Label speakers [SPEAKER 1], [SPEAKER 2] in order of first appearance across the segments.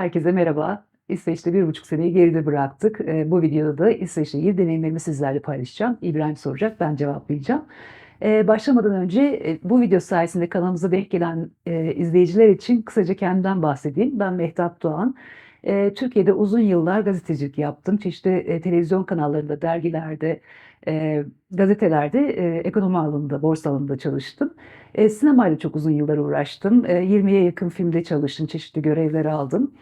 [SPEAKER 1] Herkese merhaba. İsveç'te bir buçuk seneyi geride bıraktık. Eee, bu videoda da İsveç'le ilgili deneyimlerimi sizlerle paylaşacağım. İbrahim soracak, ben cevaplayacağım. Eee, başlamadan önce e, bu video sayesinde kanalımıza denk gelen e, izleyiciler için kısaca kendimden bahsedeyim. Ben Mehtap Doğan. Eee, Türkiye'de uzun yıllar gazetecilik yaptım. Çeşitli e, televizyon kanallarında, dergilerde, gazetelerde e, ekonomi alanında, borsa alanında çalıştım. Sinemayla çok uzun yıllar uğraştım. E, 20'ye yakın filmde çalıştım, çeşitli görevler aldım.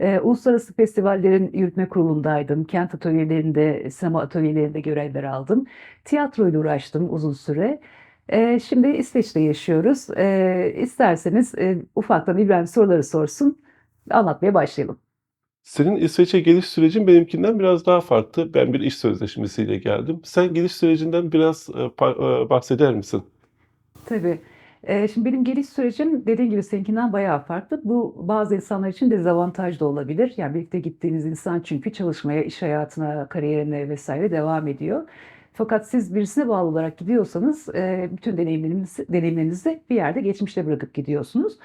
[SPEAKER 1] E, uluslararası festivallerin yürütme kurulundaydım. Kent atölyelerinde, sinema atölyelerinde görevler aldım. Tiyatroyla uğraştım uzun süre. E, şimdi İsveç'te yaşıyoruz. E, isterseniz e, ufaktan İbrahim soruları sorsun. Anlatmaya başlayalım.
[SPEAKER 2] Senin İsveç'e geliş sürecin benimkinden biraz daha farklı. Ben bir iş sözleşmesiyle geldim. Sen geliş sürecinden biraz e, e, bahseder misin?
[SPEAKER 1] Tabii. Eee, şimdi benim geliş sürecim dediğin gibi seninkinden bayağı farklı. Bu bazı insanlar için dezavantaj da olabilir. Yani birlikte gittiğiniz insan çünkü çalışmaya, iş hayatına, kariyerine vesaire devam ediyor. Fakat siz birisine bağlı olarak gidiyorsanız eee, bütün deneyimlerinizi, deneyimlerinizi bir yerde geçmişte bırakıp gidiyorsunuz.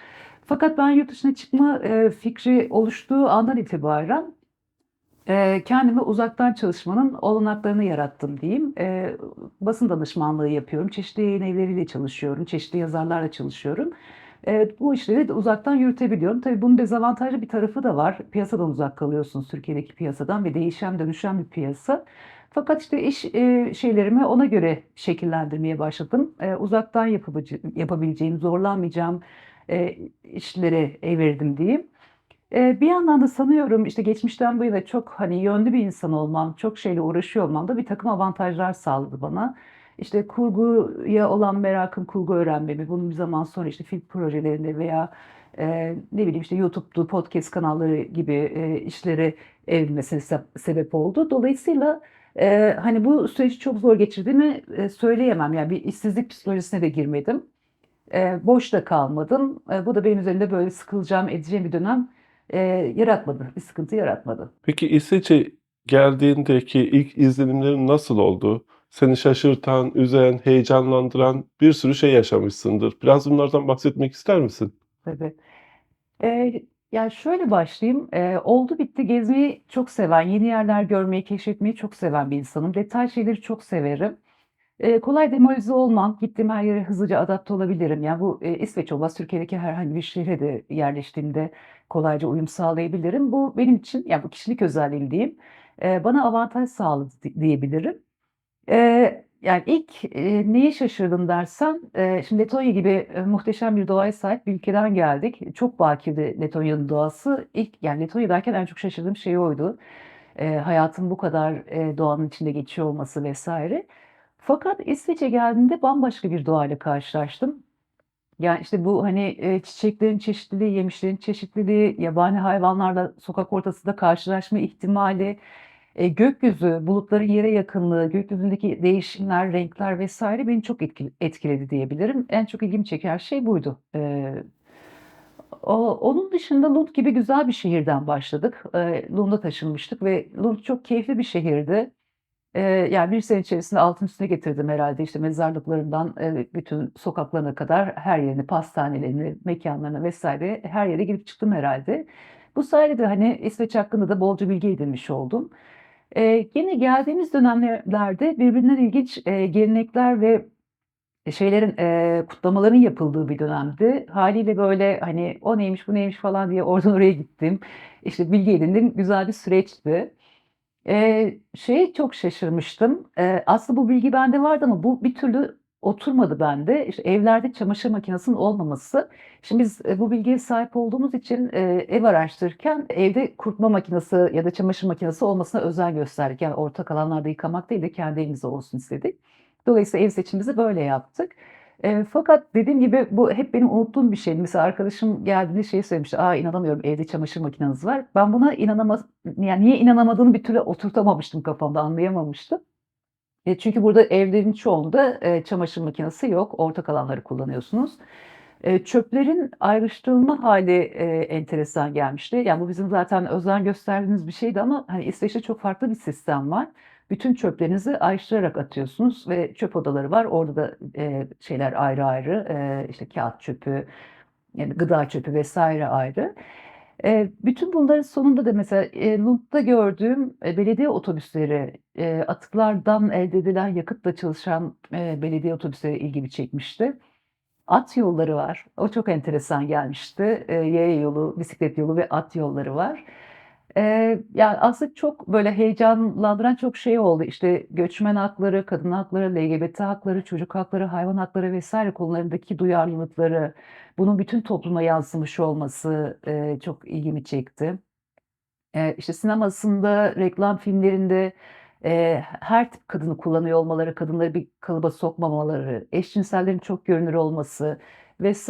[SPEAKER 1] Fakat ben yurt dışına çıkma eee, fikri oluştuğu andan itibaren Eee, kendime uzaktan çalışmanın olanaklarını yarattım diyeyim. Eee, basın danışmanlığı yapıyorum. Çeşitli yayın evleriyle çalışıyorum. Çeşitli yazarlarla çalışıyorum. Eee, bu işleri de uzaktan yürütebiliyorum. Tabii bunun dezavantajlı bir tarafı da var. Piyasadan uzak kalıyorsunuz Türkiye'deki piyasadan ve değişen dönüşen bir piyasa. Fakat işte iş eee, şeylerimi ona göre şekillendirmeye başladım. Eee, uzaktan yapabileceğim, zorlanmayacağım eee, işlere evirdim diyeyim. Bir yandan da sanıyorum, işte, geçmişten bu yana çok, hani, yönlü bir insan olmam, çok şeyle uğraşıyor olmam da birtakım avantajlar sağladı bana. İşte, kurguya olan merakım, kurgu öğrenmemi, bunun bir zaman sonra, işte, film projelerinde veya, eee, ne bileyim, işte, YouTube'du, podcast kanalları gibi, eee, işlere evrilmesine seb sebep oldu. Dolayısıyla, eee, hani, bu süreci çok zor geçirdiğimi, eee, söyleyemem. Yani, bir işsizlik psikolojisine de girmedim. Eee, boş da kalmadım. Eee, bu da benim üzerimde böyle sıkılacağım, edeceğim bir dönem, eee, yaratmadı, bir sıkıntı yaratmadı.
[SPEAKER 2] Peki İsveç'e geldiğindeki ilk izlenimlerin nasıl oldu? Seni şaşırtan, üzen, heyecanlandıran bir sürü şey yaşamışsındır. Biraz bunlardan bahsetmek ister misin?
[SPEAKER 1] Tabii. Eee, ya, şöyle başlayayım, eee, oldu bitti gezmeyi çok seven, yeni yerler görmeyi, keşfetmeyi çok seven bir insanım. Detay şeyleri çok severim. Eee, kolay demoralize olmam, gittiğim her yere hızlıca adapte olabilirim. Yani, bu, eee, İsveç olmaz, Türkiye'deki herhangi bir şehre de yerleştiğimde kolayca uyum sağlayabilirim. Bu benim için, ya, bu kişilik özelliğim diyeyim, eee, bana avantaj sağladı di diyebilirim. Eee, yani, ilk, eee, neye şaşırdım dersen, eee, şimdi Letonya gibi, eee, muhteşem bir doğaya sahip bir ülkeden geldik. Çok bakirdi Letonya'nın doğası. İlk, yani, Letonya'dayken en çok şaşırdığım şey oydu. Eee, hayatın bu kadar, eee, doğanın içinde geçiyor olması vs. Fakat İsveç'e geldiğimde bambaşka bir doğayla karşılaştım. Yani, işte, bu, hani, eee, çiçeklerin çeşitliliği, yemişlerin çeşitliliği, yabani hayvanlarla sokak ortasında karşılaşma ihtimali, eee, gökyüzü, bulutların yere yakınlığı, gökyüzündeki değişimler, renkler vs. beni çok etkil etkiledi diyebilirim. En çok ilgimi çeken şey buydu. O onun dışında Lund gibi güzel bir şehirden başladık. Lund'a taşınmıştık ve Lund çok keyifli bir şehirdi. Eee, yani, bir sene içerisinde altın üstüne getirdim herhâlde. İşte, mezarlıklarından, eee, bütün sokaklarına kadar her yerini, pastanelerine, mekânlarına vs. her yere girip çıktım herhâlde. Bu sayede de, hani, İsveç hakkında da bolca bilgi edinmiş oldum. Eee, gene geldiğimiz dönemlerde birbirinden ilginç, eee, gelenekler ve şeylerin, eee, kutlamaların yapıldığı bir dönemdi. Hâliyle, böyle, hani, o neymiş, bu neymiş falan diye oradan oraya gittim. İşte, bilgi edindim. Güzel bir süreçti. Eee, şeye çok şaşırmıştım. Eee, aslında bu bilgi bende vardı ama bu bir türlü oturmadı bende. İşte, evlerde çamaşır makinesinin olmaması. Şimdi biz, eee, bu bilgiye sahip olduğumuz için, eee, ev araştırırken evde kurutma makinesi ya da çamaşır makinesi olmasına özen gösterdik. Yani, ortak alanlarda yıkamak değil de kendi evimizde olsun istedik. Dolayısıyla ev seçimimizi böyle yaptık. Eee, fakat dediğim gibi bu hep benim unuttuğum bir şeydi. Mesela arkadaşım geldiğinde şeyi söylemişti, "A, inanamıyorum evde çamaşır makineniz var." Ben buna inanamaz yani, niye inanamadığımı bir türlü oturtamamıştım kafamda, anlayamamıştım. E, çünkü burada evlerin çoğunda, eee, çamaşır makinesi yok. Ortak alanları kullanıyorsunuz. Eee, çöplerin ayrıştırılma hâli, eee, enteresan gelmişti. Yani, bu bizim zaten özen gösterdiğimiz bir şeydi ama, hani, İsveç'te çok farklı bir sistem var. Bütün çöplerinizi ayrıştırarak atıyorsunuz ve çöp odaları var. Orada da, eee, şeyler ayrı ayrı, eee, işte, kâğıt çöpü, yani, gıda çöpü vs. ayrı. Eee, bütün bunların sonunda da mesela, eee, Lund'da gördüğüm, eee, belediye otobüsleri, eee, atıklardan elde edilen yakıtla çalışan, eee, belediye otobüsleri ilgimi çekmişti. At yolları var. O çok enteresan gelmişti. Eee, yaya yolu, bisiklet yolu ve at yolları var. Eee, ya, aslında çok böyle heyecanlandıran çok şey oldu. İşte göçmen hakları, kadın hakları, LGBT hakları, çocuk hakları, hayvan hakları vs. konularındaki duyarlılıkları, bunun bütün topluma yansımış olması, eee, çok ilgimi çekti. Eee, işte sinemasında, reklam filmlerinde, eee, her tip kadını kullanıyor olmaları, kadınları bir kalıba sokmamaları, eşcinsellerin çok görünür olması vs.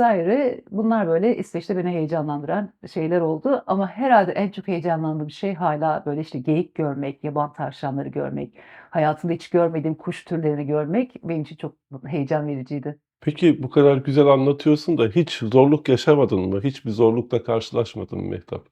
[SPEAKER 1] bunlar böyle İsveç'te beni heyecanlandıran şeyler oldu ama herhâlde en çok heyecanlandığım şey hâlâ böyle işte geyik görmek, yaban tavşanları görmek, hayatımda hiç görmediğim kuş türlerini görmek benim için çok heyecan vericiydi.
[SPEAKER 2] Peki bu kadar güzel anlatıyorsun da hiç zorluk yaşamadın mı? Hiçbir zorlukla karşılaşmadın mı Mehtap?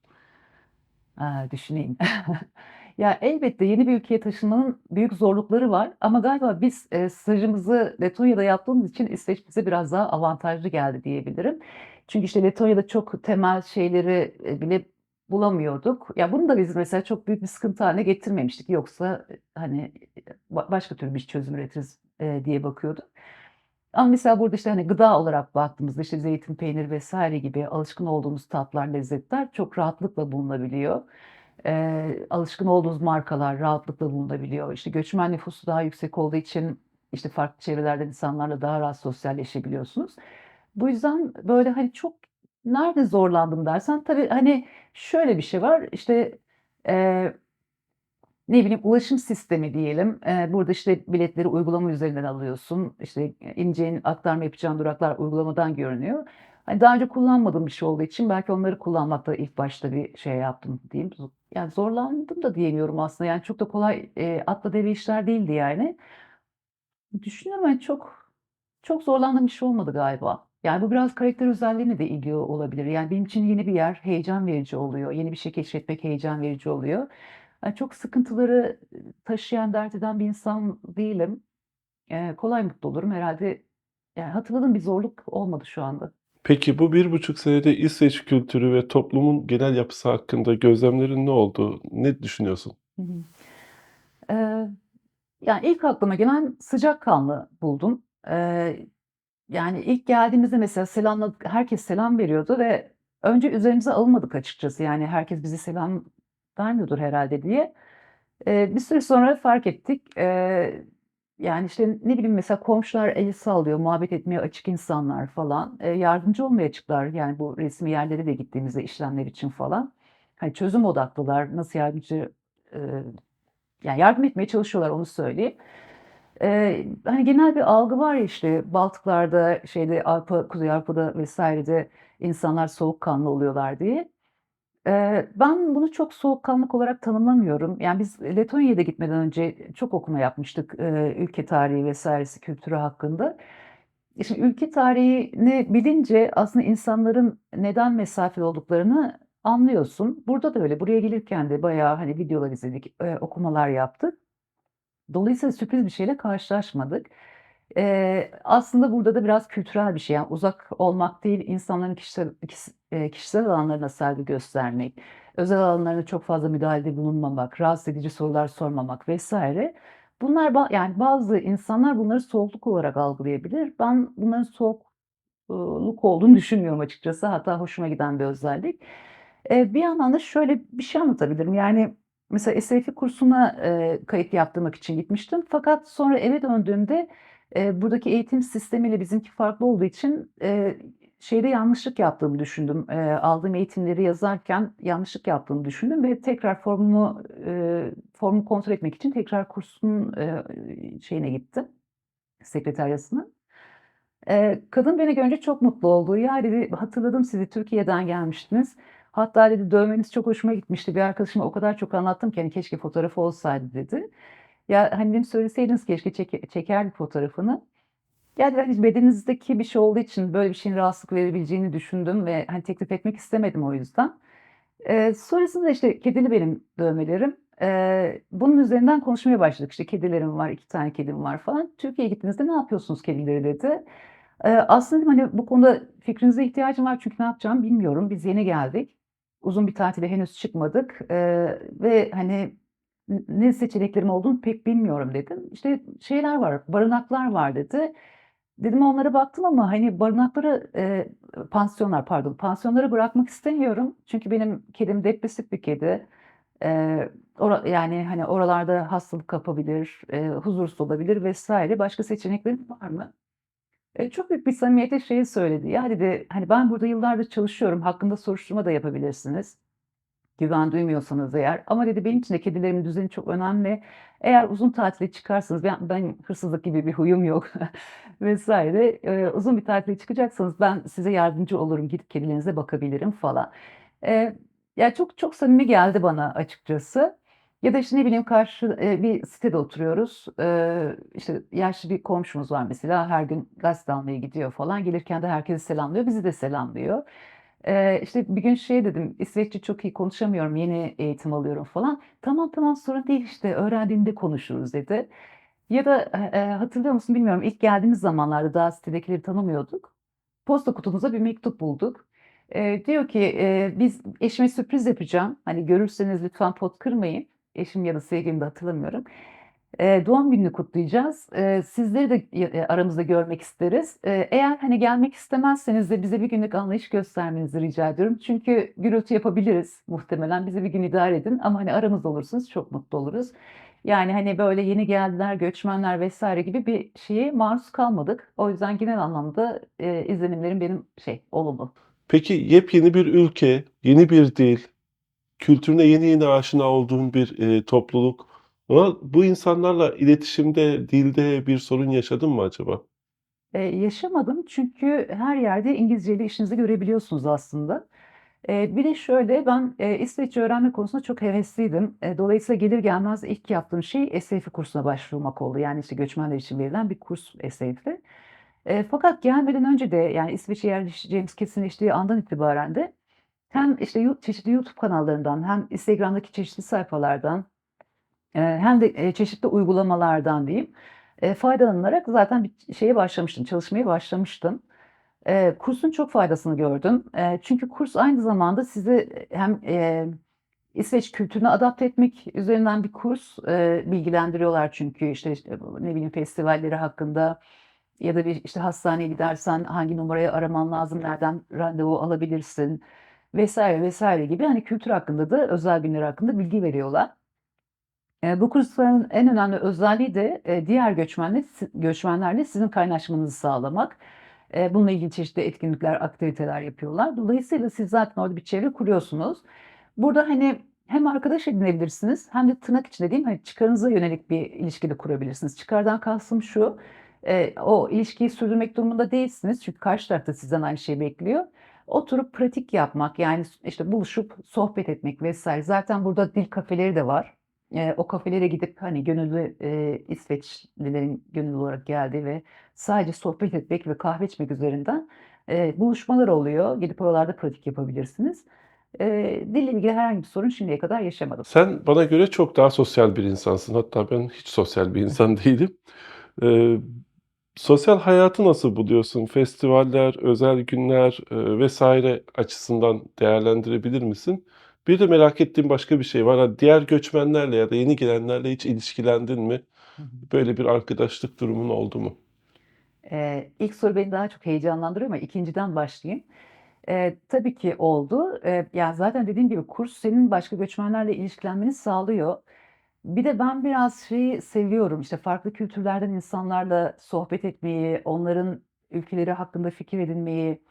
[SPEAKER 1] Aaa, düşüneyim. Ya, elbette yeni bir ülkeye taşınmanın büyük zorlukları var ama galiba biz, eee, stajımızı Letonya'da yaptığımız için İsveç bize biraz daha avantajlı geldi diyebilirim. Çünkü, işte, Letonya'da çok temel şeyleri, eee, bile bulamıyorduk. Ya, bunu da biz mesela çok büyük bir sıkıntı hâline getirmemiştik. Yoksa, eee, hani, ba başka türlü bir çözüm üretiriz, eee, diye bakıyorduk. Ama mesela burada, işte, hani, gıda olarak baktığımızda, işte, zeytin, peynir vs. gibi alışkın olduğumuz tatlar, lezzetler çok rahatlıkla bulunabiliyor. Eee, alışkın olduğumuz markalar rahatlıkla bulunabiliyor. İşte, göçmen nüfusu daha yüksek olduğu için, işte, farklı çevrelerden insanlarla daha rahat sosyalleşebiliyorsunuz. Bu yüzden, böyle, hani, çok nerede zorlandım dersen tabii, hani, şöyle bir şey var, işte, eee, ne bileyim, ulaşım sistemi diyelim. Eee, burada, işte, biletleri uygulama üzerinden alıyorsun. İşte, ineceğin, aktarma yapacağın duraklar uygulamadan görünüyor. Hani, daha önce kullanmadığım bir şey olduğu için belki onları kullanmakta ilk başta bir şey yaptım diyeyim. Yani, zorlandım da diyemiyorum aslında. Yani, çok da kolay, eee, atla deve işler değildi yani. Düşünüyorum, hani, çok çok zorlandığım bir şey olmadı galiba. Yani, bu biraz karakter özelliğimle de ilgili olabilir. Yani, benim için yeni bir yer heyecan verici oluyor. Yeni bir şey keşfetmek heyecan verici oluyor. Hani, çok sıkıntıları, taşıyan, dert eden bir insan değilim. Eee, kolay mutlu olurum. Herhâlde, yani, hatırladığım bir zorluk olmadı şu anda.
[SPEAKER 2] Peki bu 1,5 senede İsveç kültürü ve toplumun genel yapısı hakkında gözlemlerin ne oldu? Ne düşünüyorsun?
[SPEAKER 1] Eee, yani, ilk aklıma gelen sıcakkanlı buldum. Eee, yani, ilk geldiğimizde mesela selamladık herkes selam veriyordu ve önce üzerimize alınmadık açıkçası. Yani, herkes bize selam vermiyordur herhâlde diye. Eee, bir süre sonra fark ettik. Eee, yani, işte, ne bileyim, mesela komşular el sallıyor, muhabbet etmeye açık insanlar falan. Eee, yardımcı olmaya açıklar. Yani, bu resmî yerlere de gittiğimizde işlemler için falan. Hani, çözüm odaklılar. Nasıl yardımcı eee, yani, yardım etmeye çalışıyorlar, onu söyleyeyim. Eee, hani, genel bir algı var ya, işte, Baltıklar'da, şeyde, Avrupa, Kuzey Avrupa'da vs.de insanlar soğukkanlı oluyorlar diye. Ben bunu çok soğukkanlılık olarak tanımlamıyorum. Yani, biz Letonya'ya da gitmeden önce çok okuma yapmıştık, ülke tarihi vs.si kültürü hakkında. E, şimdi ülke tarihini bilince aslında insanların neden mesafeli olduklarını anlıyorsun. Burada da öyle. Buraya gelirken de bayağı, hani, videolar izledik, okumalar yaptık. Dolayısıyla sürpriz bir şeyle karşılaşmadık. Eee, aslında burada da biraz kültürel bir şey. Yani, uzak olmak değil, insanların kişisel kişisel alanlarına saygı göstermek, özel alanlarına çok fazla müdahalede bulunmamak, rahatsız edici sorular sormamak vs. Bunlar yani, bazı insanlar bunları soğukluk olarak algılayabilir. Ben bunların soğuk ııı, luk olduğunu düşünmüyorum açıkçası. Hatta hoşuma giden bir özellik. Bir yandan da şöyle bir şey anlatabilirim. Yani, mesela SFI kursuna, kayıt yaptırmak için gitmiştim fakat sonra eve döndüğümde, eee, buradaki eğitim sistemiyle bizimki farklı olduğu için, eee, şeyde yanlışlık yaptığımı düşündüm. Eee, aldığım eğitimleri yazarken yanlışlık yaptığımı düşündüm ve tekrar formumu, eee, formumu kontrol etmek için tekrar kursun, eee, şeyine gittim, sekreteryasına. Eee, kadın beni görünce çok mutlu oldu. "Ya," dedi, "hatırladım sizi, Türkiye'den gelmiştiniz. Hatta" dedi, "dövmeniz çok hoşuma gitmişti. Bir arkadaşıma o kadar çok anlattım ki, hani, keşke fotoğrafı olsaydı." dedi. Ya, hani, dedim, "Söyleseydiniz keşke çeke çekerdik fotoğrafını." Ya, dedi, hani, "Bedeninizdeki bir şey olduğu için böyle bir şeyin rahatsızlık verebileceğini düşündüm ve, hani, teklif etmek istemedim o yüzden." Eee, sonrasında, işte, kedili benim dövmelerim. Eee, bunun üzerinden konuşmaya başladık. İşte, kedilerim var, 2 tane kedim var falan. "Türkiye'ye gittiğinizde ne yapıyorsunuz kedileri?" dedi. Eee, aslında hani, "Bu konuda fikrinize ihtiyacım var çünkü ne yapacağımı bilmiyorum. Biz yeni geldik." uzun bir tatile henüz çıkmadık, eee, ve hani ne seçeneklerim olduğunu pek bilmiyorum dedim. İşte şeyler var, barınaklar var dedi. Dedim onlara baktım ama hani barınakları, eee, pansiyonlar pardon, pansiyonları bırakmak istemiyorum. Çünkü benim kedim depresif bir kedi. Eee, ora yani hani oralarda hastalık kapabilir, eee, huzursuz olabilir vs. Başka seçeneklerin var mı? Eee, çok büyük bir samimiyetle şeyi söyledi. Ya dedi, hani ben burada yıllardır çalışıyorum, hakkında soruşturma da yapabilirsiniz, güven duymuyorsanız eğer. Ama dedi benim için de kedilerimin düzeni çok önemli. Eğer uzun tatile çıkarsanız ben ben hırsızlık gibi bir huyum yok vs. Eee, uzun bir tatile çıkacaksanız ben size yardımcı olurum, gidip kedilerinize bakabilirim falan. Eee, ya çok çok samimi geldi bana açıkçası. Ya da işte ne bileyim karşı eee, bir sitede oturuyoruz. Eee, işte yaşlı bir komşumuz var mesela, her gün gazete almaya gidiyor falan. Gelirken de herkesi selamlıyor, bizi de selamlıyor. Eee, işte bir gün şey dedim, İsveççe çok iyi konuşamıyorum, yeni eğitim alıyorum falan. Tamam, tamam sorun değil işte öğrendiğinde konuşuruz dedi. Ya da, eee, hatırlıyor musun bilmiyorum, ilk geldiğimiz zamanlarda daha sitedekileri tanımıyorduk. Posta kutumuza bir mektup bulduk. Eee, diyor ki, eee, biz eşime sürpriz yapacağım. Hani görürseniz lütfen pot kırmayın. Eşim ya da sevgilim de hatırlamıyorum. Eee, doğum gününü kutlayacağız. Eee, sizleri de eee, aramızda görmek isteriz. Eee, eğer hani gelmek istemezseniz de bize bir günlük anlayış göstermenizi rica ediyorum. Çünkü gürültü yapabiliriz muhtemelen. Bizi bir gün idare edin ama hani aramızda olursanız çok mutlu oluruz. Yani hani böyle yeni geldiler, göçmenler vs. gibi bir şeye maruz kalmadık. O yüzden genel anlamda, eee, izlenimlerim benim şey, olumlu.
[SPEAKER 2] Peki yepyeni bir ülke, yeni bir dil, kültürüne yeni yeni aşina olduğun bir, eee, topluluk. Ama bu insanlarla iletişimde, dilde bir sorun yaşadın mı acaba?
[SPEAKER 1] Eee, yaşamadım çünkü her yerde İngilizceyle işinizi görebiliyorsunuz aslında. Eee, bir de şöyle, ben, eee, İsveççe öğrenme konusunda çok hevesliydim. Eee, dolayısıyla gelir gelmez ilk yaptığım şey SAFE kursuna başvurmak oldu. Yani işte göçmenler için verilen bir kurs SAFE. Eee, fakat gelmeden önce de yani İsveç'e yerleşeceğimiz kesinleştiği andan itibaren de hem işte çeşitli YouTube kanallarından hem Instagram'daki çeşitli sayfalardan, hem de, eee, çeşitli uygulamalardan diyeyim, eee, faydalanarak zaten bir şeye başlamıştım, çalışmaya başlamıştım. Eee, kursun çok faydasını gördüm. Çünkü kurs aynı zamanda sizi, hem, İsveç kültürüne adapte etmek üzerinden bir kurs. Bilgilendiriyorlar çünkü işte ne bileyim festivalleri hakkında ya da bir işte hastaneye gidersen hangi numarayı araman lazım, nereden randevu alabilirsin vs. vs. gibi hani kültür hakkında da özel günler hakkında bilgi veriyorlar. Eee, bu kursların en önemli özelliği de, eee, diğer göçmenle göçmenlerle sizin kaynaşmanızı sağlamak. Eee, bununla ilgili çeşitli etkinlikler, aktiviteler yapıyorlar. Dolayısıyla siz zaten orada bir çevre kuruyorsunuz. Burada hani hem arkadaş edinebilirsiniz hem de tırnak içinde diyeyim, hani çıkarınıza yönelik bir ilişki de kurabilirsiniz. Çıkardan kastım şu, eee, o ilişkiyi sürdürmek durumunda değilsiniz çünkü karşı taraf da sizden aynı şeyi bekliyor. Oturup pratik yapmak, yani işte buluşup sohbet etmek vs. Zaten burada dil kafeleri de var. Eee, o kafelere gidip hani gönüllü, eee, İsveçlilerin gönüllü olarak geldiği ve sadece sohbet etmek ve kahve içmek üzerinden, eee, buluşmalar oluyor. Gidip oralarda pratik yapabilirsiniz. Eee, dille ilgili herhangi bir sorun şimdiye kadar yaşamadım.
[SPEAKER 2] Sen bana göre çok daha sosyal bir insansın. Hatta ben hiç sosyal bir insan değilim. Eee, sosyal hayatı nasıl buluyorsun? Festivaller, özel günler, eee, vs. açısından değerlendirebilir misin? Bir de merak ettiğim başka bir şey var. Hani diğer göçmenlerle ya da yeni gelenlerle hiç ilişkilendin mi? Böyle bir arkadaşlık durumun oldu mu?
[SPEAKER 1] Eee, ilk soru beni daha çok heyecanlandırıyor ama 2'nciden başlayayım. Eee, tabii ki oldu. Eee, ya zaten dediğim gibi kurs senin başka göçmenlerle ilişkilenmeni sağlıyor. Bir de ben biraz şeyi seviyorum, işte farklı kültürlerden insanlarla sohbet etmeyi, onların ülkeleri hakkında fikir edinmeyi,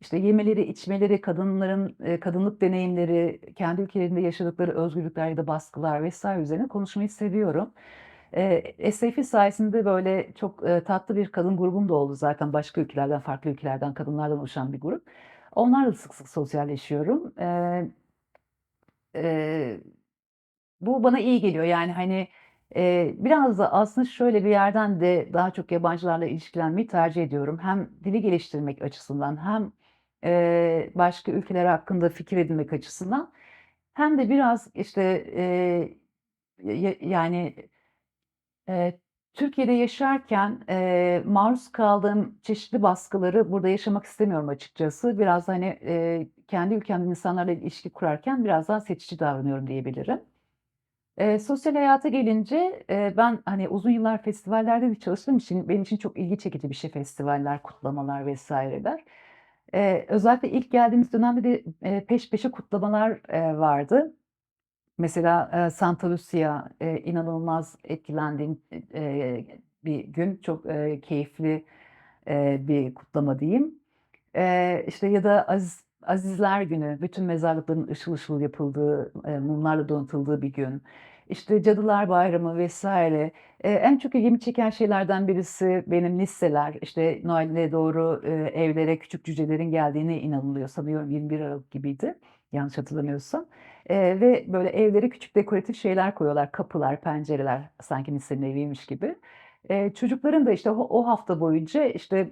[SPEAKER 1] işte yemeleri, içmeleri, kadınların, eee, kadınlık deneyimleri, kendi ülkelerinde yaşadıkları özgürlükler ya da baskılar vs. üzerine konuşmayı seviyorum. Eee, SAFE sayesinde böyle çok, eee, tatlı bir kadın grubum da oldu zaten başka ülkelerden, farklı ülkelerden kadınlardan oluşan bir grup. Onlarla sık sık sosyalleşiyorum. Eee eee, bu bana iyi geliyor. Yani hani, eee, biraz da aslında şöyle bir yerden de daha çok yabancılarla ilişkilenmeyi tercih ediyorum. Hem dili geliştirmek açısından hem, eee, başka ülkeler hakkında fikir edinmek açısından hem de biraz işte, ya yani, eee, Türkiye'de yaşarken, eee, maruz kaldığım çeşitli baskıları burada yaşamak istemiyorum açıkçası. Biraz, hani, eee, kendi ülkemde insanlarla ilişki kurarken biraz daha seçici davranıyorum diyebilirim. Eee, sosyal hayata gelince, eee, ben, hani, uzun yıllar festivallerde de çalıştığım için benim için çok ilgi çekici bir şey festivaller, kutlamalar vs.ler. Eee, özellikle ilk geldiğimiz dönemde de, eee, peş peşe kutlamalar, eee, vardı. Mesela, eee, Santa Lucia, eee, inanılmaz etkilendiğim, eee, bir gün. Çok, eee, keyifli, eee, bir kutlama diyeyim. Eee, işte, ya da Aziz Azizler Günü, bütün mezarlıkların ışıl ışıl yapıldığı, eee, mumlarla donatıldığı bir gün. İşte, Cadılar Bayramı. Eee, en çok ilgimi çeken şeylerden birisi benim listeler. İşte, Noel'e doğru, evlere küçük cücelerin geldiğine inanılıyor. Sanıyorum 21 Aralık gibiydi, yanlış hatırlamıyorsam. Eee, ve böyle evlere küçük dekoratif şeyler koyuyorlar. Kapılar, pencereler sanki lisenin eviymiş gibi. Eee, çocukların da, işte, o hafta boyunca, işte,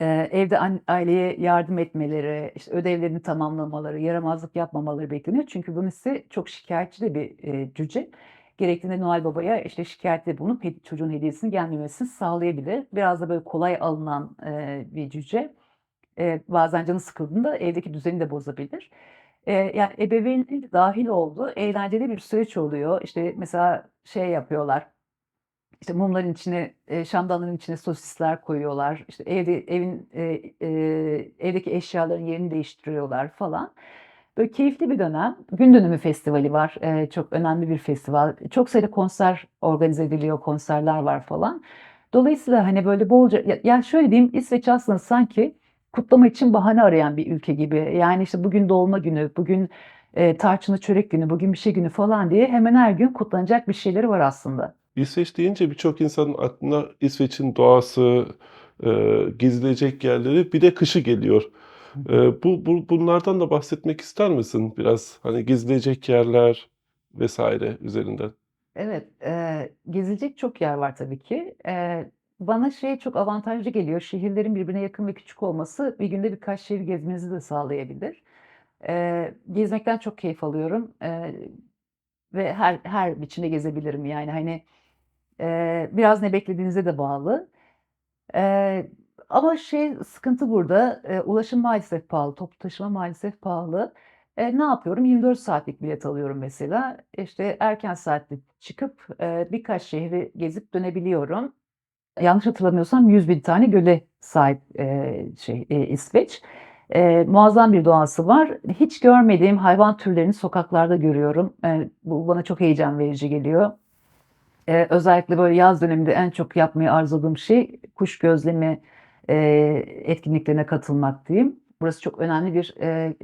[SPEAKER 1] eee, evde aileye yardım etmeleri, işte, ödevlerini tamamlamaları, yaramazlık yapmamaları bekleniyor. Çünkü lise çok şikâyetçi de bir, eee, cüce. Gerektiğinde Noel Baba'ya, işte, şikâyette bulunup çocuğun hediyesinin gelmemesini sağlayabilir. Biraz da böyle kolay alınan, eee, bir cüce. Eee, bazen canı sıkıldığında evdeki düzeni de bozabilir. Eee, yani, ebeveynlerin de dâhil olduğu eğlenceli bir süreç oluyor. İşte, mesela şey yapıyorlar, işte, mumların içine, eee, şamdanların içine sosisler koyuyorlar. İşte, evde evin, eee, eee, evdeki eşyaların yerini değiştiriyorlar falan. Böyle keyifli bir dönem. Gün Dönümü Festivali var. Çok önemli bir festival. Çok sayıda konser organize ediliyor, konserler var falan. Dolayısıyla, hani, böyle bolca ya yani, şöyle diyeyim, İsveç aslında sanki kutlama için bahane arayan bir ülke gibi. Yani, işte, bugün dolma günü, bugün, eee, tarçınlı çörek günü, bugün bir şey günü falan diye hemen her gün kutlanacak bir şeyleri var aslında.
[SPEAKER 2] İsveç deyince birçok insanın aklına İsveç'in doğası, eee, gezilecek yerleri, bir de kışı geliyor. Eee, bu bu bunlardan da bahsetmek ister misin biraz? Hani, gezilecek yerler vs. üzerinden.
[SPEAKER 1] Evet, eee, gezilecek çok yer var tabii ki. Eee, bana şey çok avantajlı geliyor, şehirlerin birbirine yakın ve küçük olması bir günde birkaç şehir gezmenizi de sağlayabilir. Eee, gezmekten çok keyif alıyorum, eee, ve her her biçimde gezebilirim. Yani, hani, biraz ne beklediğinize de bağlı. Ama şey sıkıntı burada, ulaşım maalesef pahalı, toplu taşıma maalesef pahalı. Eee, ne yapıyorum? 24 saatlik bilet alıyorum mesela. İşte, erken saatte çıkıp, eee, birkaç şehri gezip dönebiliyorum. Yanlış hatırlamıyorsam 100.000 tane göle sahip, eee, şey, eee, İsveç. Eee, muazzam bir doğası var. Hiç görmediğim hayvan türlerini sokaklarda görüyorum. Eee, bu bana çok heyecan verici geliyor. Eee, özellikle böyle yaz döneminde en çok yapmayı arzuladığım şey kuş gözlemi, eee, etkinliklerine katılmak diyeyim. Burası çok önemli bir, eee,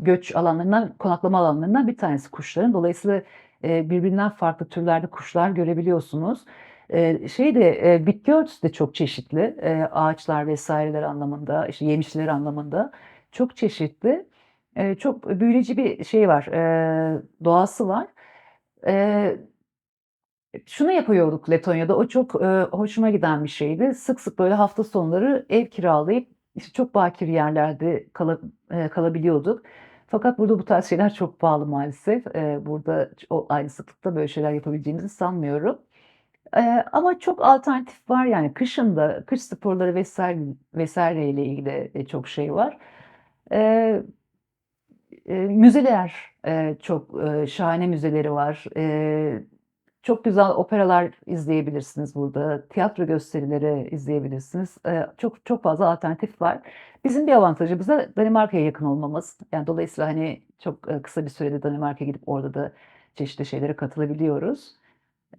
[SPEAKER 1] göç alanlarından, konaklama alanlarından bir tanesi kuşların. Dolayısıyla, eee, birbirinden farklı türlerde kuşlar görebiliyorsunuz. Eee, şey de, eee, bitki örtüsü de çok çeşitli. Eee, ağaçlar vs.ler anlamında, işte, yemişler anlamında çok çeşitli. Eee, çok büyüleyici bir şeyi var, eee, doğası var. Eee, şunu yapıyorduk Letonya'da, o çok, eee, hoşuma giden bir şeydi. Sık sık böyle hafta sonları ev kiralayıp, işte, çok bakir yerlerde kala eee, kalabiliyorduk. Fakat burada bu tarz şeyler çok pahalı maalesef. Eee, burada o aynı sıklıkta böyle şeyler yapabileceğimizi sanmıyorum. Eee, ama çok alternatif var yani. Kışın da kış sporları vs. ile ilgili, eee, çok şey var. Eee, eee, müzeler, eee, çok, eee, şahane müzeleri var. Eee, çok güzel operalar izleyebilirsiniz burada. Tiyatro gösterileri izleyebilirsiniz. Eee, çok çok fazla alternatif var. Bizim bir avantajımız da Danimarka'ya yakın olmamız. Yani, dolayısıyla, hani, çok, eee, kısa bir sürede Danimarka'ya gidip orada da çeşitli şeylere katılabiliyoruz.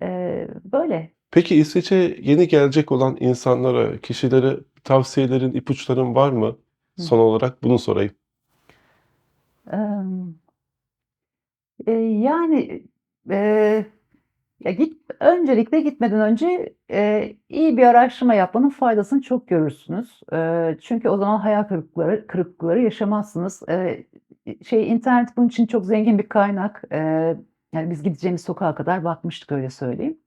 [SPEAKER 1] Eee, böyle.
[SPEAKER 2] Peki İsveç'e yeni gelecek olan insanlara, kişilere tavsiyelerin, ipuçların var mı?
[SPEAKER 1] Hı.
[SPEAKER 2] Son olarak bunu sorayım.
[SPEAKER 1] Eee, yani, ya, git öncelikle gitmeden önce, eee, iyi bir araştırma yapmanın faydasını çok görürsünüz. Eee, çünkü o zaman hayal kırıklıkları kırıklıkları yaşamazsınız. Eee, şey, internet bunun için çok zengin bir kaynak. Eee, yani, biz gideceğimiz sokağa kadar bakmıştık, öyle söyleyeyim.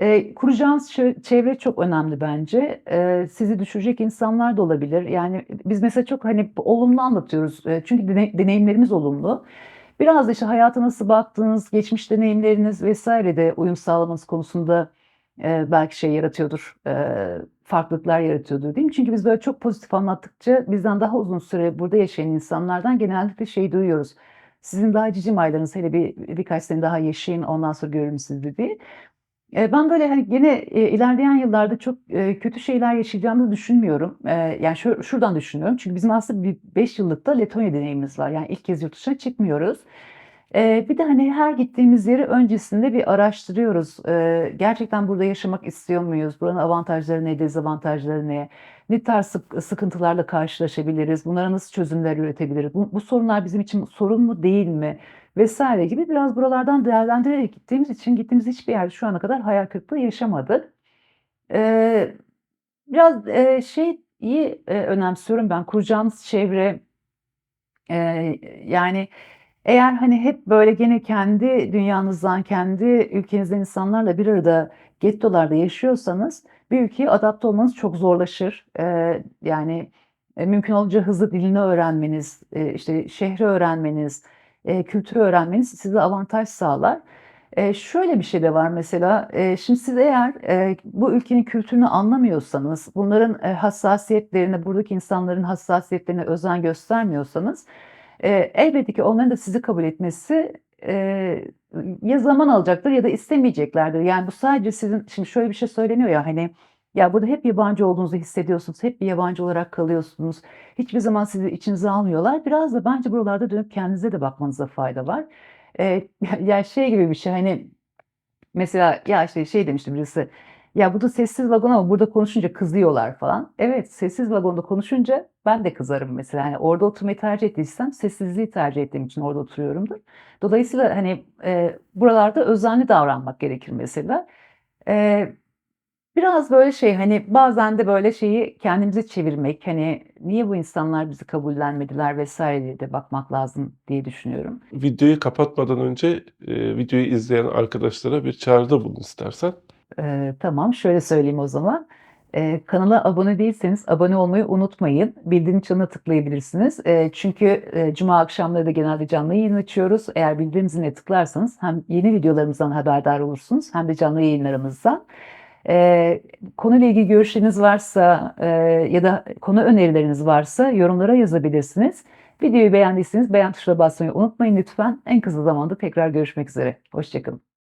[SPEAKER 1] Eee, kuracağınız çe çevre çok önemli bence. Eee, sizi düşürecek insanlar da olabilir. Yani, biz mesela çok, hani, olumlu anlatıyoruz. Eee, çünkü dene deneyimlerimiz olumlu. Biraz da işte hayata nasıl baktığınız, geçmiş deneyimleriniz vesaire de uyum sağlamanız konusunda e, belki şey yaratıyordur, e, farklılıklar yaratıyordur değil mi? Çünkü biz böyle çok pozitif anlattıkça bizden daha uzun süre burada yaşayan insanlardan genellikle şey duyuyoruz. Sizin daha cicim aylarınız hele bir birkaç sene daha yaşayın ondan sonra görürüm sizi diye. Ben böyle hani gene ilerleyen yıllarda çok kötü şeyler yaşayacağımızı düşünmüyorum. Yani şu, şuradan düşünüyorum. Çünkü bizim aslında bir 5 yıllık da Letonya deneyimimiz var. Yani ilk kez yurt dışına çıkmıyoruz. Bir de hani her gittiğimiz yeri öncesinde bir araştırıyoruz. Gerçekten burada yaşamak istiyor muyuz? Buranın avantajları ne, dezavantajları ne? Ne tarz sık- sıkıntılarla karşılaşabiliriz? Bunlara nasıl çözümler üretebiliriz? Bu, bu sorunlar bizim için sorun mu değil mi? Vesaire gibi biraz buralardan değerlendirerek gittiğimiz için gittiğimiz hiçbir yerde şu ana kadar hayal kırıklığı yaşamadık. Ee, biraz e, şeyi e, önemsiyorum ben kuracağımız çevre e, yani eğer hani hep böyle gene kendi dünyanızdan, kendi ülkenizden insanlarla bir arada gettolarda yaşıyorsanız bir ülkeye adapte olmanız çok zorlaşır. Ee, yani e, mümkün olunca hızlı dilini öğrenmeniz, e, işte şehri öğrenmeniz, e, kültürü öğrenmeniz size avantaj sağlar. Şöyle bir şey de var mesela, şimdi siz eğer bu ülkenin kültürünü anlamıyorsanız, bunların hassasiyetlerine, buradaki insanların hassasiyetlerine özen göstermiyorsanız, elbette ki onların da sizi kabul etmesi e, ya zaman alacaktır ya da istemeyeceklerdir. Yani bu sadece sizin, şimdi şöyle bir şey söyleniyor ya hani, ya burada hep yabancı olduğunuzu hissediyorsunuz, hep bir yabancı olarak kalıyorsunuz. Hiçbir zaman sizi içinize almıyorlar. Biraz da bence buralarda dönüp kendinize de bakmanıza fayda var. Eee, ya şey gibi bir şey hani mesela ya işte şey demişti birisi ya bu da sessiz vagon ama burada konuşunca kızıyorlar falan. Evet sessiz vagonda konuşunca ben de kızarım mesela. Hani orada oturmayı tercih ettiysem sessizliği tercih ettiğim için orada oturuyorumdur. Dolayısıyla hani e, buralarda özenli davranmak gerekir mesela. E, Biraz böyle şey hani bazen de böyle şeyi kendimize çevirmek hani niye bu insanlar bizi kabullenmediler vesaire diye de bakmak lazım diye düşünüyorum.
[SPEAKER 2] Videoyu kapatmadan önce e, videoyu izleyen arkadaşlara bir çağrıda bulun istersen.
[SPEAKER 1] Ee, tamam şöyle söyleyeyim o zaman. Ee, kanala abone değilseniz abone olmayı unutmayın. Bildirim çanına tıklayabilirsiniz. Ee, çünkü e, cuma akşamları da genelde canlı yayın açıyoruz. Eğer bildirim ziline tıklarsanız hem yeni videolarımızdan haberdar olursunuz hem de canlı yayınlarımızdan. Ee, konuyla ilgili görüşleriniz varsa e, ya da konu önerileriniz varsa yorumlara yazabilirsiniz. Videoyu beğendiyseniz beğen tuşuna basmayı unutmayın lütfen. En kısa zamanda tekrar görüşmek üzere. Hoşçakalın.